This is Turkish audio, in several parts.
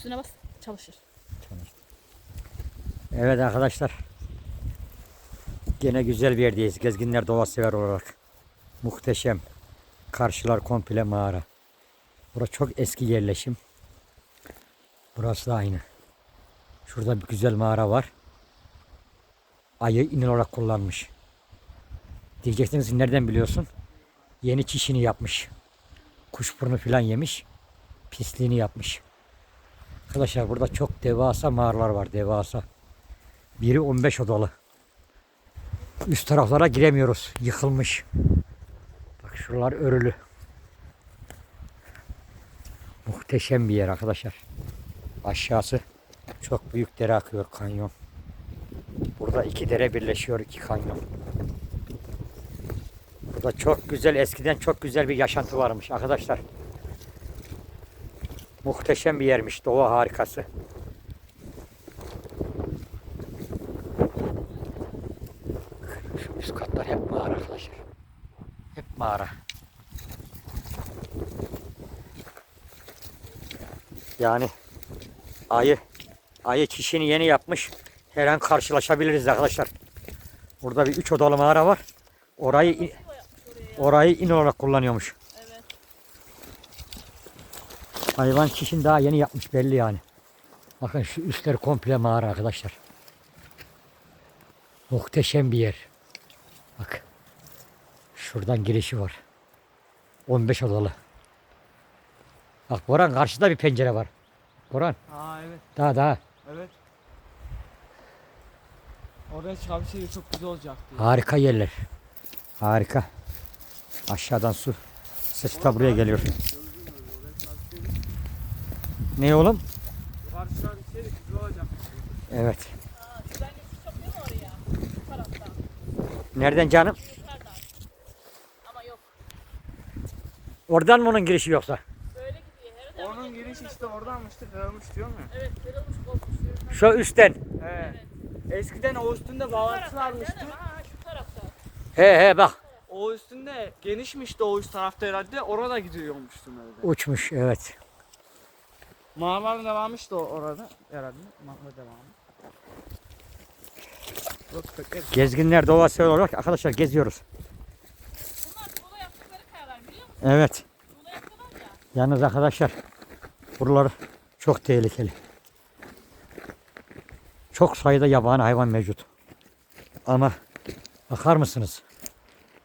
Üstüne bas çalışır. Evet arkadaşlar. Gene güzel bir yerdeyiz. Gezginler doğa sever olarak. Muhteşem. Karşılar komple mağara. Burası çok eski yerleşim. Burası da aynı. Şurada bir güzel mağara var. Ayı inin olarak kullanmış. Diyeceksiniz nereden biliyorsun? Yeni çişini yapmış. Kuşburnu falan yemiş. Pisliğini yapmış. Arkadaşlar burada çok devasa mağaralar var. Devasa. Biri 15 odalı. Üst taraflara giremiyoruz. Yıkılmış. Bak şuralar örülü. Muhteşem bir yer arkadaşlar. Aşağısı çok büyük dere akıyor kanyon. Burada iki dere birleşiyor iki kanyon. Burada çok güzel eskiden çok güzel bir yaşantı varmış arkadaşlar. Muhteşem bir yermiş doğa harikası. Şu üst katlar hep mağara arkadaşlar. Hep mağara. Yani ayı ayı çişini yeni yapmış. Her an karşılaşabiliriz arkadaşlar. Burada bir üç odalı mağara var. Orayı orayı in olarak kullanıyormuş. Hayvan çişini daha yeni yapmış belli yani. Bakın şu üstler komple mağara arkadaşlar. Muhteşem bir yer. Bak. Şuradan girişi var. 15 odalı. Bak Boran karşıda bir pencere var. Boran Aa evet daha daha. evet. Oraya çıkabilseydi çok güzel olacaktı. Harika yerler. Harika. Aşağıdan su. Ses de buraya geliyor. Ne oğlum? Yukarı çıkabilseydi güzel olacaktı. Evet. Aa, güzel geçiş yapıyor mu oraya? Bu taraftan. Nereden canım? Yukarıdan. Ama yok. Oradan mı onun girişi yoksa? Böyle gidiyor. Herhalde Onun girişi işte oradanmıştı kırılmış diyor mu? Evet kırılmış kopmuş. Şu üstten. He. Eskiden o üstünde bağlantısı taraftan varmıştı. canım, Ha şu tarafta. He he bak. O üstünde genişmişti o üst tarafta herhalde. Orada gidiyormuştu öyle. Uçmuş evet. Mağaranın devamıydı o orada herhalde. Mağara devamı. Gezginler sever olarak arkadaşlar geziyoruz. Bunlar tuğla yaptıkları kayalar biliyor musun? Evet. Tuğla yaptılar ya. Yalnız arkadaşlar buralar çok tehlikeli. Çok sayıda yabani hayvan mevcut. Ama bakar mısınız?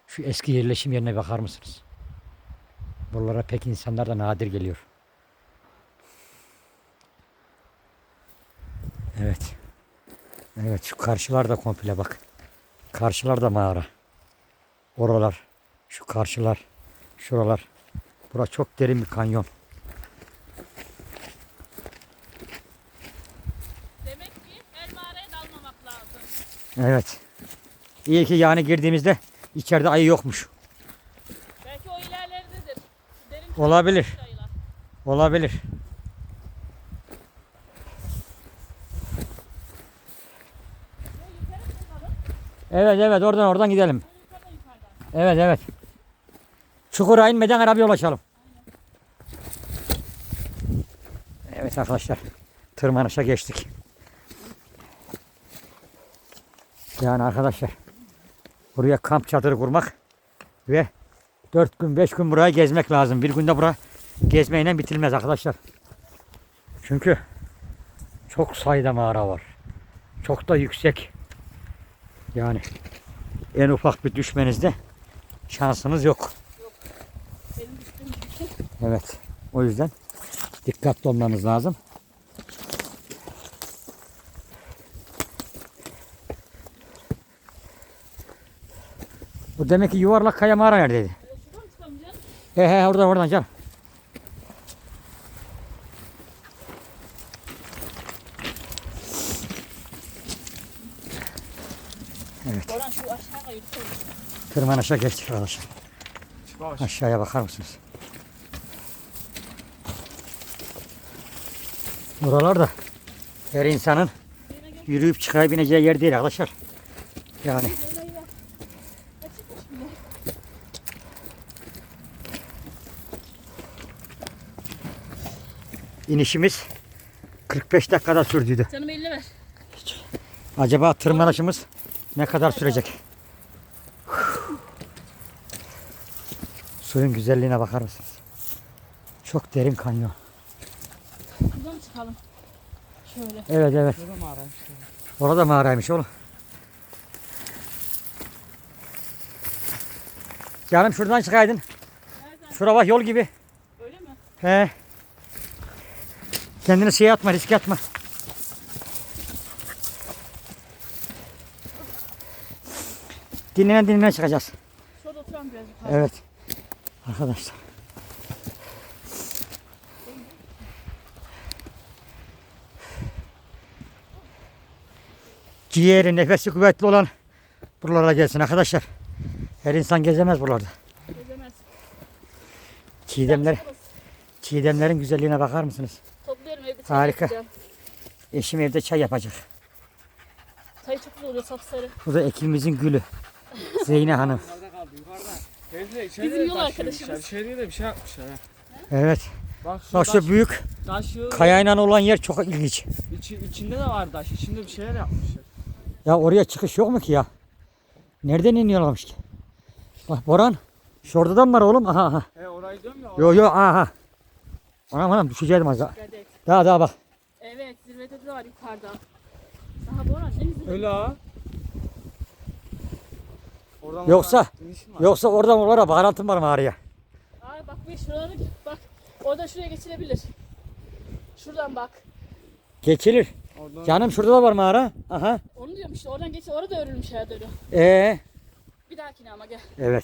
Şu eski yerleşim yerine bakar mısınız? Buralara pek insanlar da nadir geliyor. Evet. Evet şu karşılar da komple bak. Karşılar da mağara. Oralar. Şu karşılar. Şuralar. Burası çok derin bir kanyon. Demek ki her mağaraya dalmamak lazım. Evet. İyi ki yani girdiğimizde içeride ayı yokmuş. Belki o ilerleridedir. Derin Olabilir. Olabilir. Yo, yukarı çıkalım. Evet evet oradan oradan gidelim. Evet evet. Çukura inmeden arabaya ulaşalım. Evet arkadaşlar. Tırmanışa geçtik. Yani arkadaşlar. Buraya kamp çadırı kurmak ve 4 gün 5 gün buraya gezmek lazım. Bir günde bura gezmeyle bitilmez arkadaşlar. Çünkü çok sayıda mağara var. Çok da yüksek. Yani en ufak bir düşmenizde şansınız yok. Benim üstüm Evet. O yüzden dikkatli olmanız lazım. Bu demek ki yuvarlak kaya mağara neredeydi? He he oradan oradan canım. Şu aşağı kayıyor. Tırmanışa geçtik arkadaşlar. Aşağıya bakar mısınız? Buralar da her insanın yürüyüp çıkabileceği yer değil arkadaşlar. Yani inişimiz 45 dakikada sürdüydü. Canım eline ver. Acaba tırmanışımız ne kadar sürecek? Suyun güzelliğine bakar mısınız? Çok derin kanyon. Buradan mı çıkalım? Şöyle. Evet evet. Burada mı araymış? Orada mağaraymış oğlum. Canım şuradan çıkaydın. Nereden? Şura bak yol gibi. Öyle mi? He. Kendini şeye atma, riske atma. Dinlenen dinlenen çıkacağız. Şurada oturan biraz yukarı. Evet. Arkadaşlar. Ciğeri, nefesi kuvvetli olan buralara gelsin arkadaşlar. Her insan gezemez buralarda. Gezemez. Çiğdemler, çiğdemlerin güzelliğine bakar mısınız? Topluyorum evde çay Harika. yapacağım. Eşim evde çay yapacak. Çay çok güzel oluyor sapsarı. Bu da ekibimizin gülü. Zeyne Hanım. Bizim yol arkadaşımız. de bir şey yapmışlar ha. Evet. Bak şu, Bak taş, şu büyük taş yığını- kayayla olan yer çok ilginç. içi, içinde de var taş. İçinde bir şeyler yapmışlar. Ya oraya çıkış yok mu ki ya? Nereden iniyorlarmış ki? Bak Boran. Şurada da mı var oğlum? Aha aha. He orayı diyorum ya. Yo yo aha. Anam anam düşeceğim az daha. Daha daha bak. Evet zirvede de var yukarıda. Daha Boran en zirvede. Öyle ha. Oradan Yoksa-. Yoksa oradan oralara bağlantım var mağaraya. Aa bak bir şuralara bak. Oradan şuraya geçilebilir. Şuradan bak. Geçilir. Oradan Canım şurada da var mağara. Aha. Onu diyorum işte oradan geç. Orada örülmüş herhalde öyle. Ee, Bir dahakine ama gel. evet.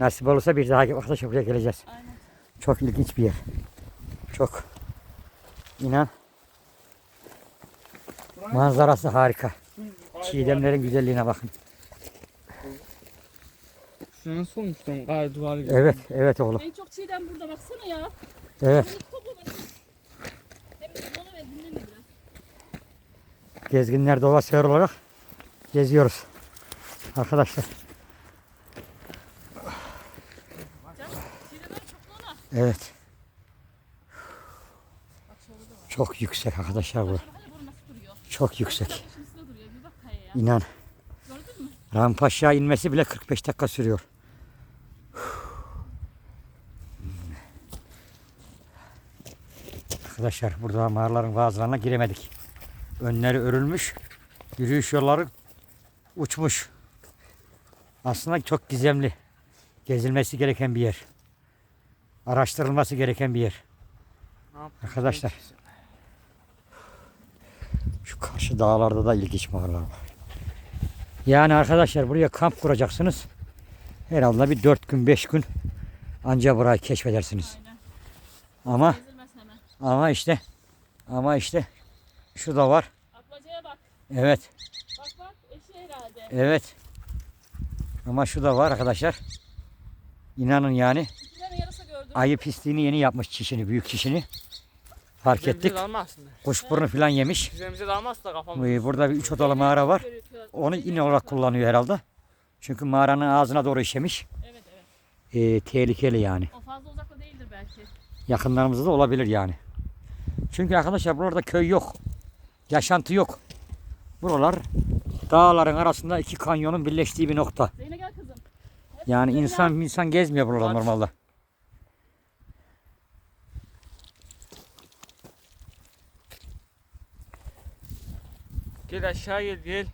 Nasip olursa bir daha arkadaşlar buraya geleceğiz. Aynen. Çok ilginç bir yer. Çok. İnan. Manzarası harika. Çiğdemlerin güzelliğine bakın. Şuna lan? Gayet duvarı gibi. Evet, evet oğlum. En çok çiğdem burada baksana ya. Evet. Gezginler doğa sever olarak geziyoruz. Arkadaşlar. Evet. Çok yüksek arkadaşlar bu. Çok yüksek. İnan. Gördün mü? Rampa aşağı inmesi bile 45 dakika sürüyor. Arkadaşlar burada mağaraların bazılarına giremedik. Önleri örülmüş. Yürüyüş yolları uçmuş. Aslında çok gizemli. Gezilmesi gereken bir yer. Araştırılması gereken bir yer. Arkadaşlar. Şu karşı dağlarda da ilginç mağaralar var. Yani arkadaşlar buraya kamp kuracaksınız. Herhalde bir 4 gün 5 gün anca burayı keşfedersiniz. Aynen. Ama. Ama işte ama işte şu da var. Ablacaya bak. Evet. Bak bak eşi herhalde. Evet. Ama şu da var arkadaşlar. İnanın yani ayı pisliğini yeni yapmış çişini, büyük çişini. Fark ettik. Bize dalmazsınlar. Kuşburnu falan yemiş. Bize bize dalmaz da kafamız. Ee, Burada bir üç odalı mağara var. Onu in olarak kullanıyor herhalde. Çünkü mağaranın ağzına doğru işemiş. Evet evet. Ee, tehlikeli yani. O fazla uzakta değildir belki. Yakınlarımızda da olabilir yani. Çünkü arkadaşlar burada köy yok. Yaşantı yok. Buralar dağların arasında iki kanyonun birleştiği bir nokta. Zeynep gel kızım. Hep Yani insan insan gezmiyor burada Aç. normalde. Gel aşağı gel gel.